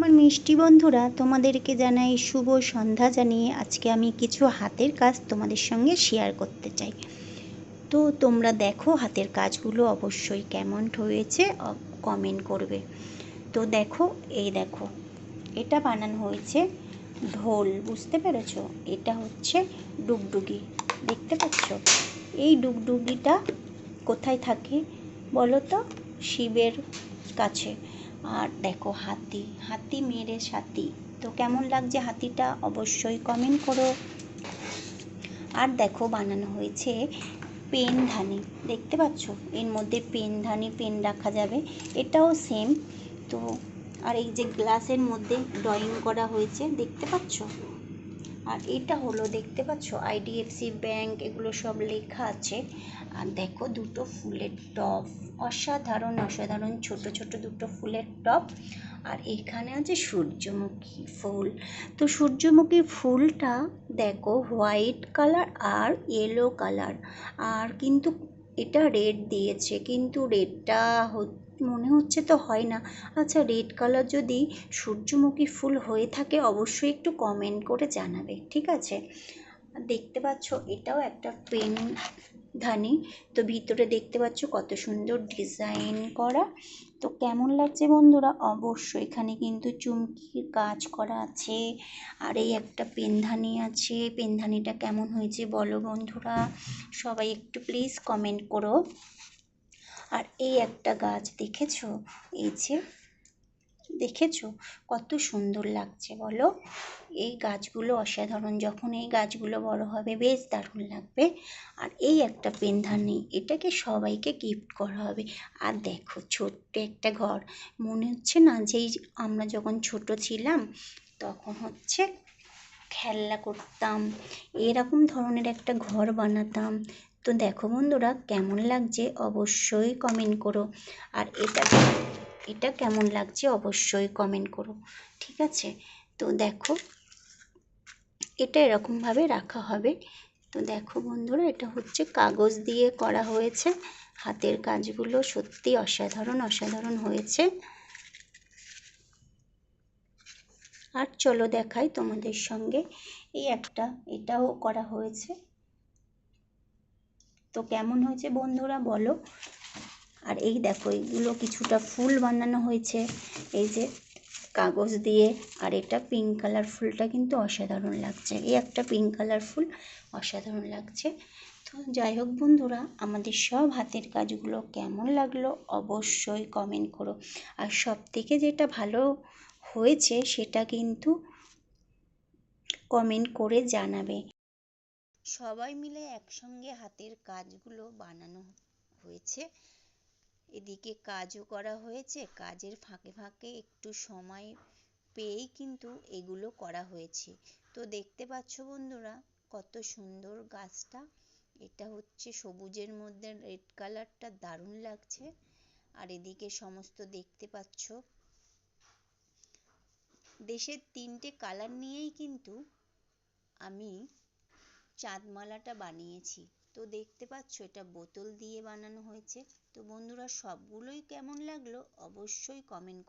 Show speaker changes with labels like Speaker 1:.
Speaker 1: আমার মিষ্টি বন্ধুরা, তোমাদেরকে জানাই শুভ সন্ধ্যা জানিয়ে আজকে আমি কিছু হাতের কাজ তোমাদের সঙ্গে শেয়ার করতে চাই। তো তোমরা দেখো হাতের কাজগুলো অবশ্যই কেমন হয়েছে কমেন্ট করবে। তো দেখো, এই দেখো, এটা বানানো হয়েছে ঢোল, বুঝতে পেরেছ? এটা হচ্ছে ডুগডুগি, দেখতে পাচ্ছ? এই ডুগডুগিটা কোথায় থাকে বলো তো? শিবের কাছে। আর দেখো হাতি হাতি মেরে সাথী। তো কেমন লাগছে হাতিটা? অবশ্যই কমেন্ট করো। আর দেখো বানানো হয়েছে পেন ধানি। দেখতে পাচ্ছ? এর মধ্যে পেন ধানি, পেন রাখা যাবে। এটাও সেম তো, আর এই যে গ্লাসের মধ্যে ড্রয়িং করা হয়েছে, দেখতে পাচ্ছ? আর এটা হলো, দেখতে পাচ্ছ আইডিএফসি ব্যাংক এগুলো সব লেখা আছে। আর দেখো, দুটো ফুলের টপ অসাধারণ অসাধারণ, ছোট ছোট দুটো ফুলের টপ আর এখানে আছে সূর্যমুখী ফুল। তো সূর্যমুখী ফুলটা দেখো হোয়াইট কালার আর ইয়েলো কালার আর কিন্তু এটা রেড দিয়েছে, কিন্তু রেডটা মনে হচ্ছে তো হয় না। আচ্ছা রেড কালার যদি সূর্যমুখী ফুল হয়ে থাকে, অবশ্যই একটু কমেন্ট করে জানাবে, ঠিক আছে? দেখতে পাচ্ছ, এটাও একটা পেন ধানি তো ভিতরে দেখতে পাচ্ছ কত সুন্দর ডিজাইন করা। তো কেমন লাগছে বন্ধুরা? অবশ্যই এখানে কিন্তু চুমকির কাজ করা আছে। আর এই একটা পেনধানি আছে। পেনধানিটা কেমন হয়েছে বলো বন্ধুরা? সবাই একটু প্লিজ কমেন্ট করো। আর এই একটা গাছ দেখেছ? এই যে দেখেছ? কত সুন্দর লাগছে, বলো। এই গাছগুলো, অসাধারণ, যখন এই গাছগুলো বড় হবে, বেশ দারুণ লাগবে। আর এই একটা পেনধানি এটাকে সবাইকে গিফট করা হবে। আর দেখো, ছোট্ট একটা ঘর। মনে হচ্ছে না যেই আমরা যখন ছোট ছিলাম, তখন হচ্ছে খেলনা করতাম, এরকম ধরনের একটা ঘর বানাতাম। তো দেখো বন্ধুরা, কেমন লাগছে অবশ্যই কমেন্ট করো। আর এটা এটা কেমন লাগছে অবশ্যই কমেন্ট করো, ঠিক আছে? তো দেখো, এটা এরকমভাবে রাখা হবে। তো দেখো বন্ধুরা, এটা হচ্ছে কাগজ দিয়ে করা হয়েছে। হাতের কাজগুলো সত্যি অসাধারণ অসাধারণ হয়েছে। আর চলো দেখাই তোমাদের সঙ্গে। এই একটা, এটাও করা হয়েছে। তো কেমন হয়েছে বন্ধুরা বলো। আর এই দেখো, এইগুলো কিছুটা ফুল বানানো হয়েছে। এই যে কাগজ দিয়ে, আর এটা পিঙ্ক কালার ফুলটা কিন্তু অসাধারণ লাগছে। এই একটা পিঙ্ক কালার ফুল অসাধারণ লাগছে। তো যাই হোক বন্ধুরা, আমাদের সব হাতের কাজগুলো কেমন লাগল অবশ্যই কমেন্ট করো। আর সব থেকে যেটা ভালো হয়েছে সেটা কিন্তু কমেন্ট করে জানাবে। সবাই মিলে একসঙ্গে হাতের কাজগুলো বানানো হয়েছে। এদিকে কাজও করা হয়েছে, কাজের ফাঁকে ফাঁকে একটু সময় পেয়েই কিন্তু এগুলো করা হয়েছে। তো দেখতে পাচ্ছ বন্ধুরা, কত সুন্দর গাছটা। এটা হচ্ছে সবুজের মধ্যে রেড কালারটা দারুণ লাগছে। আর এদিকে সমস্ত দেখতে পাচ্ছ, দেশের তিনটে কালার নিয়েই কিন্তু আমি চাঁদমালাটা বানিয়েছি। তো দেখতে পাচ্ছ, এটা বোতল দিয়ে বানানো হয়েছে। তো বন্ধুরা, সবগুলোই কেমন লাগল অবশ্যই কমেন্ট